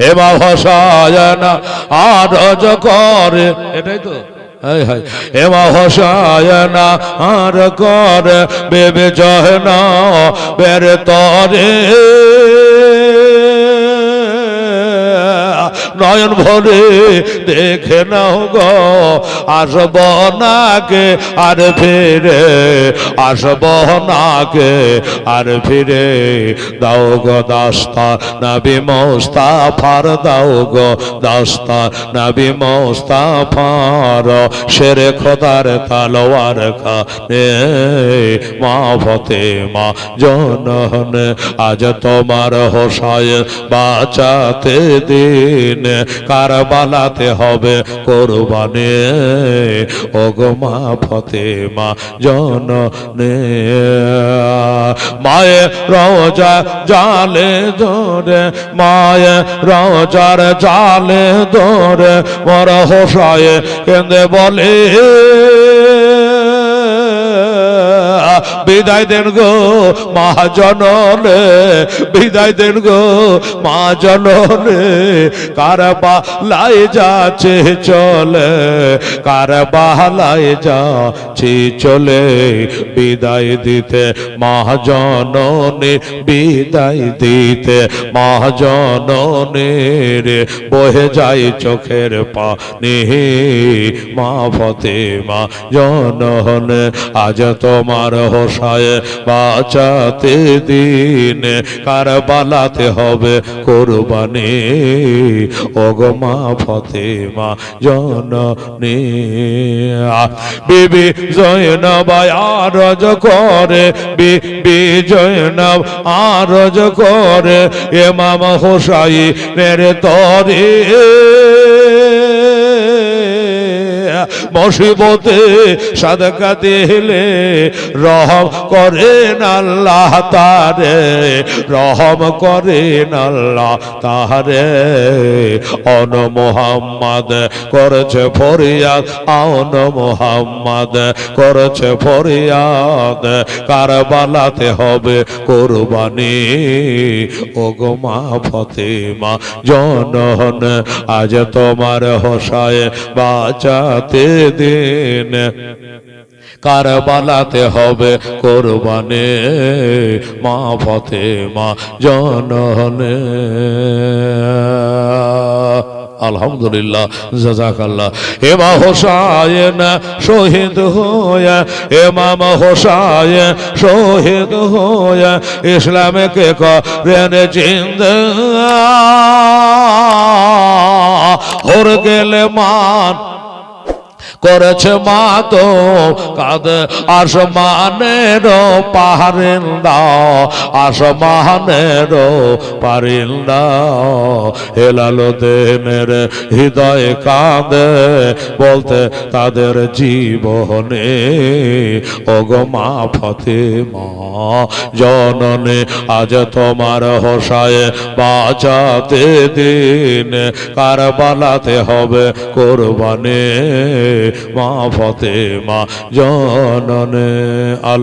এমা বাবা না আরজ করে। এটাই তো? এমা ভাষায় আর করে। বেবে জহনা বেরে তরে। নয়ন ভরে, দেখে নাও গো, আসব নাকে আর ফিরে, আসব নাকে আর ফিরে। দাও গো দাস্তা নবী মোস্তাফার, দাও গো দাস্তা নবী মোস্তাফার। শেরে খোদার তালোয়ার খানে মা ফতে মা জনহন, আজ তোমার হোসায় বাঁচাতে দিন। কারবালাতে হবে কোরবানে। ও গো মা ফতে মা জননে, মায়ে রোজা জালে ধরে, মায়ে রোজার জালে ধরে মর হোসায় কেঁদে বলে। বিদায় দেন গো মা বিদায় দেন গো মা জননে। কার বালাই যাচ্ছে চলে কার বালাই যাচ্ছে চলে। বিদায় দিতে মা জননে, বিদায় দিতে মা জননের বহে যায় চোখের পানি মা ফতে মা জনহন আজ তোমার হোসায় বাঁচাতে দিন কার বালাতে হবে কোরবানি। ওগো মা ফতে মা জননী, বিবি জয়নব আরজ করে, বিবি জয়নব আরজ করে এমাম হোসাই মেরে তরে মুসিবতে সাদকা দিলে রহম করেন আল্লাহ তারে, রহম করেন আল্লাহ তারে অন মোহাম্মদ করেছে ফরিয়াদ আন মোহাম্মদ করেছে ফরিয়াদ, কারবালাতে হবে কোরবানি। ও গো মা ফতেমা, জনহন, আজ তোমার হোসায় বাঁচাতে দিন। কারবালাতে হবে কোরবানে, মা ফতে মা জনহনে আলহামদুলিল্লাহ, জাজাকাল্লাহ। এমা হোসায়েন শহীদ হয়ে, এমাম হোসায়েন শহীদ হয়ে, ইসলামকে করেন জিন্দ। হর গেলে মান করেছে মা তো কাদ আসমানের পাহাড়িন্দা আসমানের পারিন্দা হেলালো দেনের হৃদয় কাঁদে, বলতে তাদের জীবনে, ওগো মা ফতে মা জননে আজ তোমার হোসায় বাঁচাতে দিন, কারবালাতে হবে কোরবানে। মা ফতে মা জননে আল